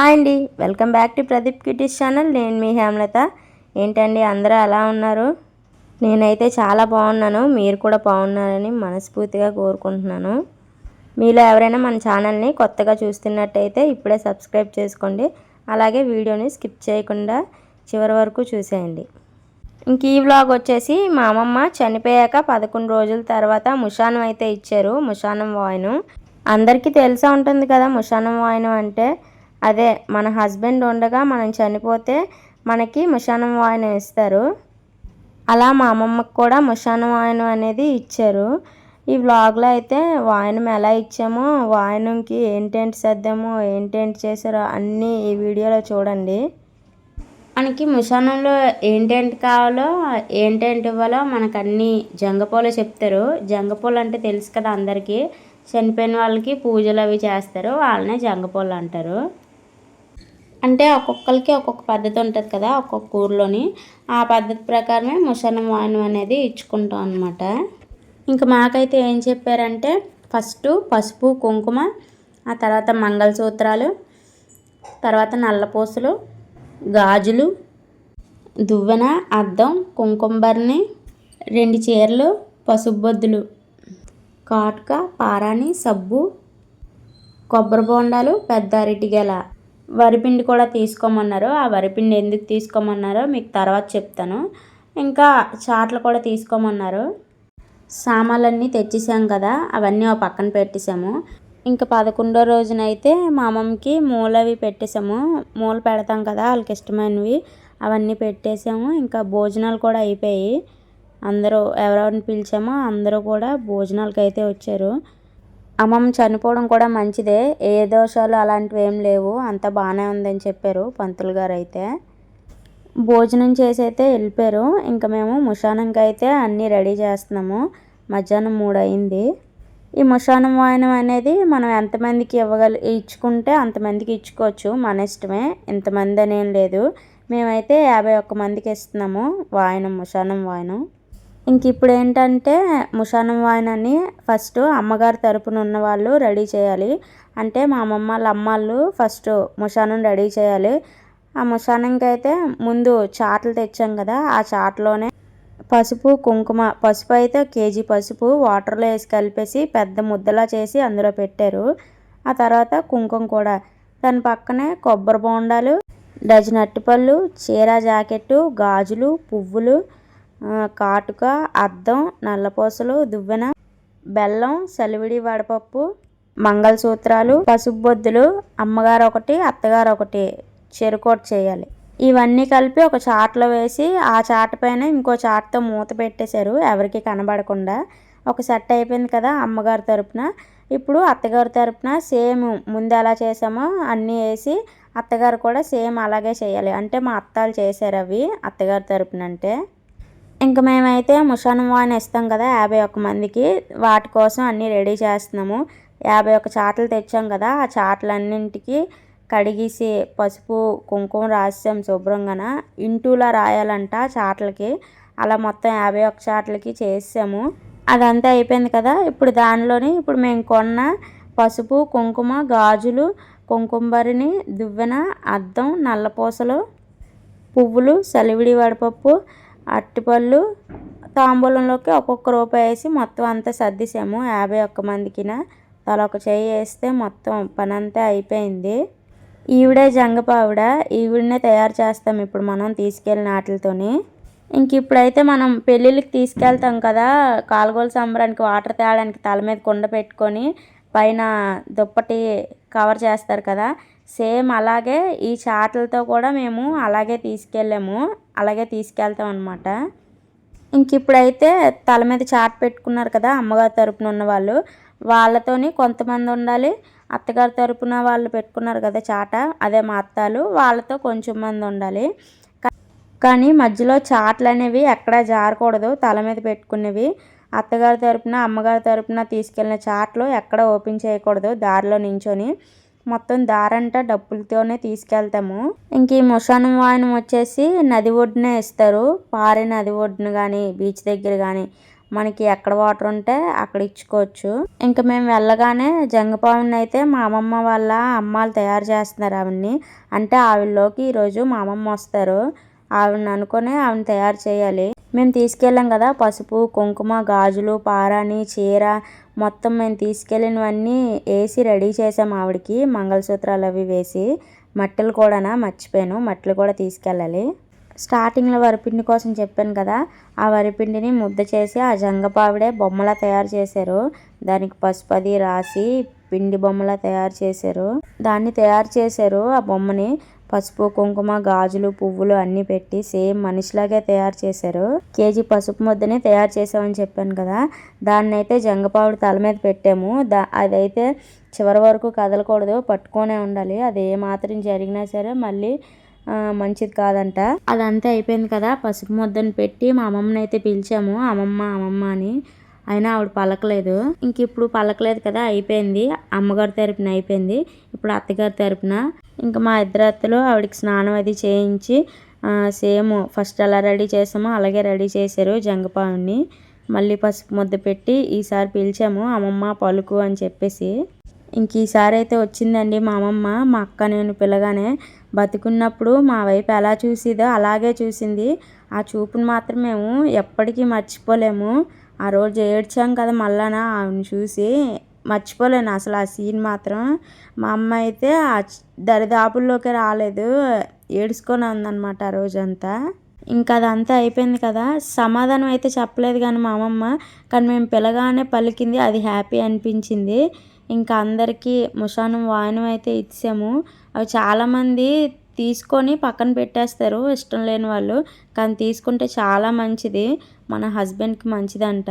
Hi అండి. Welcome back to Pradeep cuties channel. నేను మీ హేమలత. ఏంటండి అందరూ ఎలా ఉన్నారు? నేనైతే చాలా బాగున్నాను. మీరు కూడా బాగున్నారని మనస్ఫూర్తిగా కోరుకుంటున్నాను. మీలో ఎవరైనా మన ఛానల్ని కొత్తగా చూస్తున్నట్టయితే ఇప్పుడే సబ్స్క్రైబ్ చేసుకోండి. అలాగే వీడియోని స్కిప్ చేయకుండా చివరి వరకు చూసేయండి. ఇంక ఈ వ్లాగ్ వచ్చేసి మా అమ్మమ్మ చనిపోయాక పదకొండు రోజుల తర్వాత ముషానం అయితే ఇచ్చారు. ముషానం వాయిను. అందరికీ తెలిసే ఉంటుంది కదా ముషానం వాయినం అంటే? అదే మన హస్బెండ్ ఉండగా మనం చనిపోతే మనకి ముషానం వాయనం ఇస్తారు. అలా మా అమ్మమ్మకి కూడా ముషానం వాయనం అనేది ఇచ్చారు. ఈ వ్లాగ్లో అయితే వాయనం ఎలా ఇచ్చామో వాయనంకి ఏంటేంటి సర్దామో ఏంటేంటి చేశారో అన్నీ ఈ వీడియోలో చూడండి. మనకి ముషానంలో ఏంటేంటి కావాలో ఏంటేంటి ఇవ్వాలో మనకు అన్నీ జంగపూలు చెప్తారు. జంగపూలు అంటే తెలుసు కదా అందరికీ. చనిపోయిన వాళ్ళకి పూజలు అవి చేస్తారు. వాళ్ళనే జంగపూలు అంటారు. అంటే ఒక్కొక్కరికి ఒక్కొక్క పద్ధతి ఉంటుంది కదా ఒక్కొక్క ఊర్లోని. ఆ పద్ధతి ప్రకారమే ముసలి వాయిన్ అనేది ఇచ్చుకుంటాం అనమాట ఇంకా మాకైతే ఏం చెప్పారంటే ఫస్ట్ పసుపు కుంకుమ ఆ తర్వాత మంగళసూత్రాలు తర్వాత నల్లపూసలు గాజులు దువ్వెన అద్దం కుంకుంబర్ని రెండు చీరలు పసుపు బొద్దులు కాటుక పారాణి సబ్బు కొబ్బరి బోండాలు పెద్ద అరటి గెల. వరిపిండి కూడా తీసుకోమన్నారు. ఆ వరిపిండి ఎందుకు తీసుకోమన్నారో మీకు తర్వాత చెప్తాను. ఇంకా చాట్లు కూడా తీసుకోమన్నారు. సామాన్లన్నీ తెచ్చేసాం కదా అవన్నీ ఒక పక్కన పెట్టేసాము. ఇంకా పదకొండో రోజునైతే మా అమ్మమ్మకి మూలవి పెట్టేసాము. మూల పెడతాం కదా వాళ్ళకి ఇష్టమైనవి అవన్నీ పెట్టేసాము. ఇంకా భోజనాలు కూడా అయిపోయాయి. అందరూ ఎవరెవరిని పిలిచామో అందరూ కూడా భోజనాలకి అయితే వచ్చారు. అమ్మమ్మ చనిపోవడం కూడా మంచిదే. ఏ దోషాలు అలాంటివి ఏం లేవు. అంత బాగానే ఉందని చెప్పారు పంతులు గారు అయితే. భోజనం చేసి అయితే వెళ్ళిపోయారు. ఇంకా మేము ముషానంకి అయితే అన్నీ రెడీ చేస్తున్నాము. మధ్యాహ్నం మూడు అయింది ఈ ముషానం వాయనం అనేది మనం ఎంతమందికి ఇవ్వగల ఇచ్చుకుంటే అంతమందికి ఇచ్చుకోవచ్చు. మన ఇష్టమే. ఇంతమంది అనేం లేదు. మేమైతే యాభై ఒక్క మందికి ఇస్తున్నాము వాయనం ముషానం వాయనం. ఇంక ఇప్పుడు ఏంటంటే ముషానం వాయినని ఫస్ట్ అమ్మగారి తరపున ఉన్న వాళ్ళు రెడీ చేయాలి. అంటే మా అమ్మమ్మ వాళ్ళ అమ్మాళ్ళు ఫస్ట్ ముషానం రెడీ చేయాలి. ఆ ముషానంకి అయితే ముందు చాట్లు తెచ్చాం కదా ఆ చాట్లోనే పసుపు కుంకుమ పసుపు అయితే కేజీ పసుపు వాటర్లో వేసి కలిపేసి పెద్ద ముద్దలా చేసి అందులో పెట్టారు. ఆ తర్వాత కుంకుమ కూడా. దాని పక్కనే కొబ్బరి బోండాలు డజన్ అట్టిపళ్ళు చీర జాకెట్టు గాజులు పువ్వులు కాటుక అద్దం నల్లపూసలు దువ్వెన బెల్లం సలివిడి వడపప్పు మంగళసూత్రాలు పసుపు బొద్దులు అమ్మగారు ఒకటి అత్తగారు ఒకటి చెరుకోట చేయాలి. ఇవన్నీ కలిపి ఒక చాట్లో వేసి ఆ చాట పైన ఇంకో చాట్తో మూత పెట్టేశారు. ఎవరికి కనబడకుండా ఒక సెట్ అయిపోయింది కదా అమ్మగారి తరపున. ఇప్పుడు అత్తగారి తరపున సేమ్ ముందు ఎలా చేసామో అన్నీ వేసి అత్తగారు కూడా సేమ్ అలాగే చేయాలి. అంటే మా అత్తాలు చేశారు అవి అత్తగారి తరపున అంటే ఇంకా మేమైతే ముషానం వాయిన్ ఇస్తాం కదా యాభై ఒక్క మందికి. వాటి కోసం అన్నీ రెడీ చేస్తున్నాము. యాభై ఒక్క చాటలు తెచ్చాం కదా ఆ చాటలన్నింటికి కడిగేసి పసుపు కుంకుమ రాసాం శుభ్రంగాన ఇంటూలా రాయాలంట చాటలకి. అలా మొత్తం యాభై ఒక్క చాటలకి చేసాము అదంతా అయిపోయింది కదా ఇప్పుడు దానిలోని ఇప్పుడు మేము కొన్న పసుపు కుంకుమ గాజులు కుంకుమరిని దువ్వెన అద్దం నల్లపూసలు పువ్వులు సలివిడి వడపప్పు అరటిపళ్ళు తాంబూలంలోకి ఒక్కొక్క రూపాయి వేసి మొత్తం అంతా సర్దిసాము. యాభై ఒక్క మందికిన తల ఒక చేయి వేస్తే మొత్తం పని అంతా అయిపోయింది. ఈవిడే జంగపావిడ ఈవిడనే తయారు చేస్తాం ఇప్పుడు మనం తీసుకెళ్ళిన వాటితోని ఇంక ఇప్పుడైతే మనం పెళ్ళిళ్ళకి తీసుకెళ్తాం కదా కాలుగోలు సంబరానికి వాటర్ తేయడానికి తల మీద కుండ పెట్టుకొని పైన దుప్పటి కవర్ చేస్తారు కదా సేమ్ అలాగే ఈ చాట్లతో కూడా మేము అలాగే తీసుకెళ్ళాము. అలాగే తీసుకెళ్తాం అనమాట ఇంక ఇప్పుడైతే తల మీద చాట్ పెట్టుకున్నారు కదా అమ్మగారి తరపున ఉన్న వాళ్ళు. వాళ్ళతోని కొంతమంది ఉండాలి. అత్తగారి తరపున వాళ్ళు పెట్టుకున్నారు కదా చాట. అదే మా అత్తాలు. వాళ్ళతో కొంచెం మంది ఉండాలి. కానీ మధ్యలో చాట్లు అనేవి ఎక్కడా జారకూడదు. తల మీద పెట్టుకునేవి. అత్తగారి తరపున అమ్మగారి తరపున తీసుకెళ్ళిన చాట్లు ఎక్కడ ఓపెన్ చేయకూడదు. దారిలో నించొని. మొత్తం దారంటా డబ్బులతోనే తీసుకెళ్తాము. ఇంక ఈ ముషానం వాయనం వచ్చేసి నది ఒడ్డునే ఇస్తారు. పారే నది ఒడ్డున కానీ బీచ్ దగ్గర కానీ మనకి ఎక్కడ వాటర్ ఉంటే అక్కడ ఇచ్చుకోవచ్చు. ఇంకా మేము వెళ్ళగానే జంగపావుని అయితే మా అమ్మమ్మ వాళ్ళ అమ్మాలు తయారు చేస్తున్నారు ఆవిడ్ని. అంటే ఆవిడలోకి ఈరోజు మా అమ్మమ్మ వస్తారు. ఆవిడని అనుకొని ఆవిడని తయారు చేయాలి. మేము తీసుకెళ్ళాం కదా పసుపు కుంకుమ గాజులు పారాని చీర మొత్తం మేము తీసుకెళ్ళినవన్నీ వేసి రెడీ చేసాం ఆవిడకి మంగళసూత్రాలు అవి వేసి. మట్టెలు కూడానా? మర్చిపోయాను. మట్టెలు కూడా తీసుకెళ్ళాలి. స్టార్టింగ్లో వరిపిండి కోసం చెప్పాను కదా ఆ వరిపిండిని ముద్ద చేసి ఆ జంగపావిడే బొమ్మలా తయారు చేశారు. దానికి పసుపు అది రాసి పిండి బొమ్మలా తయారు చేశారు. దాన్ని తయారు చేశారు ఆ బొమ్మని. పసుపు కుంకుమ గాజులు పువ్వులు అన్నీ పెట్టి సేమ్ మనిషిలాగే తయారు చేశారు. కేజీ పసుపు ముద్దని తయారు చేసామని చెప్పాను కదా. దాన్ని అయితే జంగపావుడు తల మీద పెట్టాము. దా అదైతే చివరి వరకు కదలకూడదు పట్టుకొనే ఉండాలి. అది ఏ మాత్రం జరిగినా సరే మళ్ళీ మంచిది కాదంట. అదంతా అయిపోయింది కదా. పసుపు ముద్దను పెట్టి మా అమ్మమ్మని అయితే పిలిచాము. అమ్మమ్మ అమ్మమ్మ అని. అయినా ఆవిడ పలకలేదు. ఇంక ఇప్పుడు పలకలేదు కదా అయిపోయింది. అమ్మగారి తరపున అయిపోయింది. ఇప్పుడు అత్తగారి తరపున ఇంకా మా ఇద్దరు అత్తలు ఆవిడకి స్నానం అది చేయించి సేమ్ ఫస్ట్ ఎలా రెడీ చేసామో అలాగే రెడీ చేశారు జంగపావుని మళ్ళీ పసుపు ముద్ద పెట్టి ఈసారి పిలిచాము అమ్మమ్మ పలుకు అని చెప్పేసి. ఇంక ఈసారి అయితే వచ్చిందండి మా అమ్మమ్మ మా అక్క నేను పిల్లగానే బతుకున్నప్పుడు మా వైపు ఎలా చూసిదో అలాగే చూసింది. ఆ చూపును మాత్రం మేము ఎప్పటికీ మర్చిపోలేము. ఆ రోజు ఏడ్చాం కదా మళ్ళాన ఆవిడని చూసి మర్చిపోలేను అసలు ఆ సీన్ మాత్రం. మా అమ్మ అయితే ఆ దరిదాపుల్లోకి రాలేదు ఏడుచుకొని ఉందన్నమాట ఆ రోజంతా. ఇంకా అదంతా అయిపోయింది కదా. సమాధానం అయితే చెప్పలేదు కానీ మా అమ్మమ్మ కానీ మేము పిల్లగానే పలికింది అది హ్యాపీ అనిపించింది. ఇంకా అందరికీ ముషానం వాయనం అయితే ఇచ్చాము. అవి చాలామంది తీసుకొని పక్కన పెట్టేస్తారు ఇష్టం లేని వాళ్ళు. కానీ తీసుకుంటే చాలా మంచిది మన హస్బెండ్కి మంచిదంట.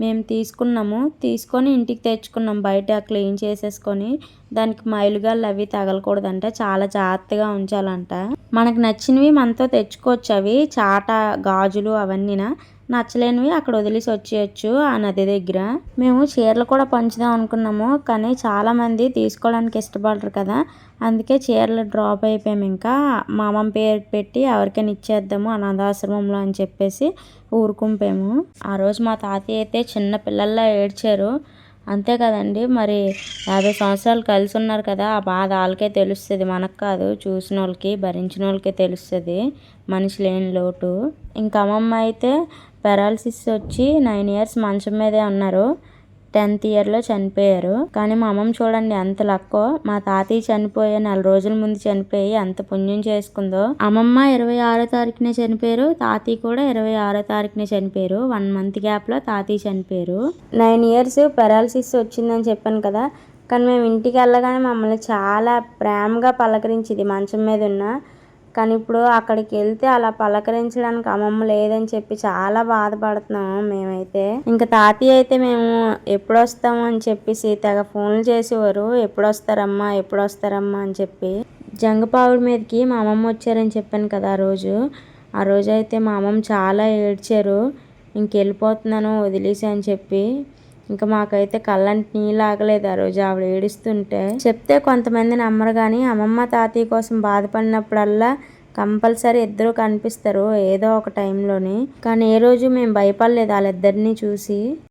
మేము తీసుకున్నాము. తీసుకొని ఇంటికి తెచ్చుకున్నాం. బయట క్లీన్ చేసేసుకొని దానికి మైలుగాళ్ళు అవి తగలకూడదంట. చాలా జాగ్రత్తగా ఉంచాలంట. మనకు నచ్చినవి మనతో తెచ్చుకోవచ్చు అవి. చాట గాజులు అవన్నీనా నచ్చలేనివి అక్కడ వదిలేసి వచ్చేయచ్చు ఆ నది దగ్గర. మేము చీరలు కూడా పంచుదాం అనుకున్నాము కానీ చాలామంది తీసుకోవడానికి ఇష్టపడరు కదా. అందుకే చీరలు డ్రాప్ అయిపోయాము ఇంకా. మా అమ్మమ్మ పేరు పెట్టి ఎవరికైనా ఇచ్చేద్దాము అనాథాశ్రమంలో అని చెప్పేసి ఊరుకుంపాము ఆ రోజు మా తాతయ్య అయితే చిన్న పిల్లల్లా ఏడ్చారు. అంతే కదండి మరి యాభై సంవత్సరాలు కలిసి ఉన్నారు కదా ఆ బాధ వాళ్ళకే తెలుస్తుంది. మనకు కాదు చూసిన వాళ్ళకి భరించిన వాళ్ళకే తెలుస్తుంది. మనిషి లేని లోటు. ఇంకా అమ్మమ్మ అయితే పెరాలసిస్ వచ్చి నైన్ ఇయర్స్ మంచం మీదే ఉన్నారు. టెన్త్ ఇయర్లో చనిపోయారు. కానీ మా అమ్మమ్మ చూడండి ఎంత లక్కో. మా తాతయ్య చనిపోయే నెల రోజుల ముందు చనిపోయి ఎంత పుణ్యం చేసుకుందో. అమ్మమ్మ ఇరవై ఆరో తారీఖునే చనిపోయారు. తాతయ్య కూడా ఇరవై ఆరో తారీఖునే చనిపోయారు. వన్ మంత్ గ్యాప్లో తాతయ్య చనిపోయారు. నైన్ ఇయర్స్ పెరాలసిస్ వచ్చిందని చెప్పాను కదా. కానీ మేము ఇంటికి వెళ్ళగానే మమ్మల్ని చాలా ప్రేమగా పలకరించింది మంచం మీద ఉన్న కానీ ఇప్పుడు అక్కడికి వెళ్తే అలా పలకరించడానికి అమ్మమ్మ లేదని చెప్పి చాలా బాధపడుతున్నాము మేమైతే. ఇంకా తాతయ్య అయితే మేము ఎప్పుడు వస్తాము అని చెప్పేసి తెగ ఫోన్లు చేసేవారు. ఎప్పుడు వస్తారమ్మా ఎప్పుడు వస్తారమ్మా అని చెప్పి. జంగపావుడి మీదకి మా అమ్మమ్మ వచ్చారని చెప్పాను కదా ఆ రోజు. ఆ రోజు అయితే మా అమ్మమ్మ చాలా ఏడ్చారు. ఇంకెళ్ళిపోతున్నాను వదిలేసి అని చెప్పి. ఇంకా మాకైతే కళ్ళంటి నీళ్ళు ఆగలేదు ఆ రోజు ఆవిడ ఏడుస్తుంటే. చెప్తే కొంతమంది నమ్మరు కానీ అమ్మమ్మ తాతయ్య కోసం బాధపడినప్పుడల్లా కంపల్సరీ ఇద్దరు కనిపిస్తారు ఏదో ఒక టైంలోని. కానీ ఏ రోజు మేము భయపడలేదు వాళ్ళిద్దరిని చూసి.